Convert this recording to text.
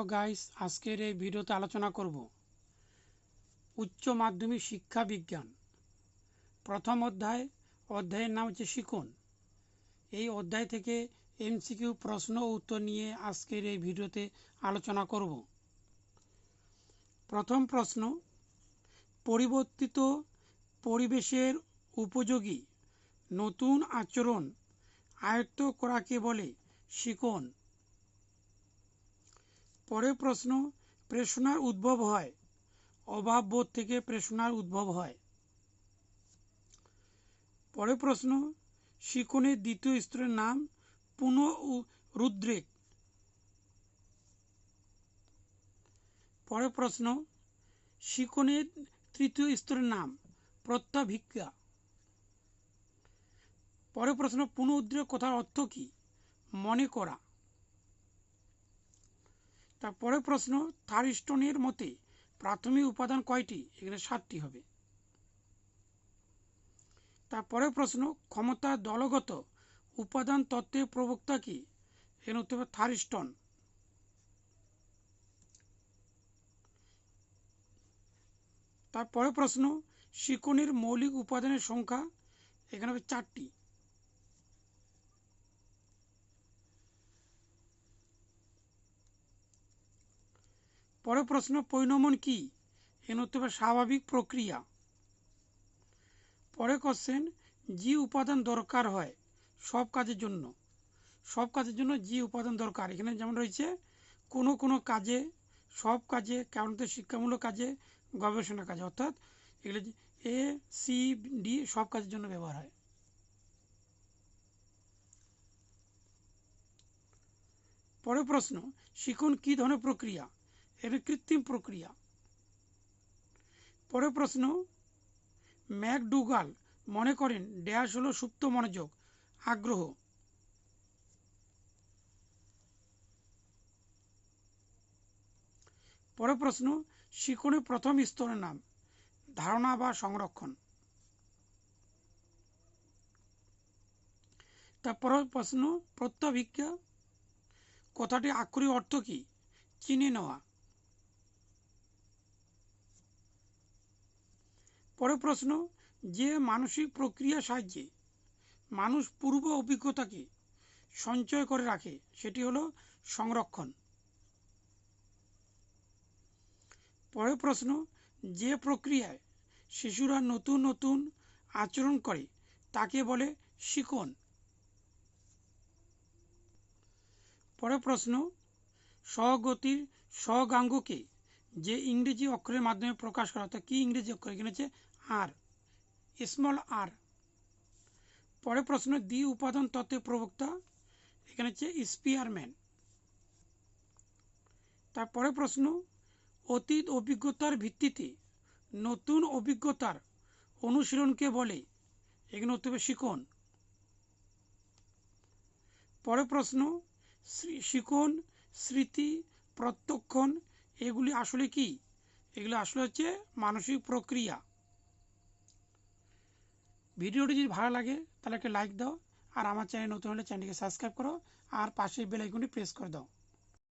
Hello guys আজকের এই ভিডিওতে আলোচনা করব। উচ্চ মাধ্যমিক শিক্ষা বিজ্ঞান। প্রথম অধ্যায়, অধ্যায়ের নাম হচ্ছে শিকন। এই অধ্যায় থেকে এমসিকিউ প্রশ্ন উত্তর নিয়ে আজকের এই ভিডিওতে আলোচনা করব। প্রথম প্রশ্ন, পরিবর্তিত পরিবেশের উপযোগী নতুন আচরণ আয়ত্ত করাকে বলে শিকন। পরের প্রশ্ন, প্রেষণার উদ্ভব হয়। অভাব বোধ থেকে প্রেষণার উদ্ভব হয়। পরের প্রশ্ন, শিকনের দ্বিতীয় স্তরের নাম পুনঃ রুদ্রেক। পরের প্রশ্ন, শিকনের তৃতীয় স্তরের নাম প্রত্যাভিজ্ঞা। পরের প্রশ্ন, পুনঃ উদ্রেক কথার অর্থ কী? মনে করা। তারপরে প্রশ্ন থারিস্টনের মতে প্রাথমিক উপাদান কয়টি? এখানে সাতটি হবে। তারপরে প্রশ্ন ক্ষমতা দলগত উপাদান তত্ত্বের প্রবক্তা কি? এখানে উত্তর হবে থারিস্টন তারপরে প্রশ্ন, শিকনের মৌলিক উপাদানের সংখ্যা? এখানে হবে চারটি। পরের প্রশ্ন পৈনমন কি? এর হবে স্বাভাবিক প্রক্রিয়া। পরে কোশ্চেন জি উপাদান দরকার হয় সব কাজের জন্য। সব কাজের জন্য জি উপাদান দরকার। এখানে যেমন রয়েছে, কোনো কোনো কাজে, সব কাজে, কেমন শিক্ষামূলক কাজে, গবেষণা কাজে। অর্থাৎ এগুলো এ সি ডি সব কাজের জন্য ব্যবহার হয়। পরের প্রশ্ন, শিখন কী ধরনের প্রক্রিয়া? এটা কৃত্রিম প্রক্রিয়া। পরের প্রশ্ন, ম্যাকডুগাল মনে করেন ড্যাশ হলো সুপ্ত মনোযোগ, আগ্রহ। পরের প্রশ্ন শিকনের প্রথম স্তরের নাম, ধারণা বা সংরক্ষণ। তারপর প্রশ্ন প্রত্যাভিজ্ঞা কথাটি আক্ষরিক অর্থ কি? চিনে নেওয়া। পরের প্রশ্ন, যে মানসিক প্রক্রিয়া সাহায্যে মানুষ পূর্ব অভিজ্ঞতাকে সঞ্চয় করে রাখে, সেটি হলো সংরক্ষণ। পরের প্রশ্ন, যে প্রক্রিয়ায় শিশুরা নতুন নতুন আচরণ করে, তাকে বলে শিকন। পরের প্রশ্ন স্বগতির স্বগাঙ্গকে যে ইংরেজি অক্ষরের মাধ্যমে প্রকাশ করা, অর্থাৎ কী ইংরেজি অক্ষর এখানে হচ্ছে আর স্মল আর পরে প্রশ্ন, দ্বি উপাদান তত্ত্বের প্রবক্তা এখানে হচ্ছে স্পিয়ারম্যান তারপরে প্রশ্ন, অতীত অভিজ্ঞতার ভিত্তিতে নতুন অভিজ্ঞতার অনুশীলনকে বলে এগুলো হতে হবে শিকন। পরে প্রশ্ন শিকন, স্মৃতি, প্রত্যক্ষণ, এগুলি আসলে কি? এগুলো আসলে হচ্ছে মানসিক প্রক্রিয়া। ভিডিওটি যদি ভালো লাগে, তাহলে একটা লাইক দাও, আর আমার চ্যানেল নতুন হলে চ্যানেলটিকে সাবস্ক্রাইব করো, আর পাশের বেল আইকনটি প্রেস করে দাও।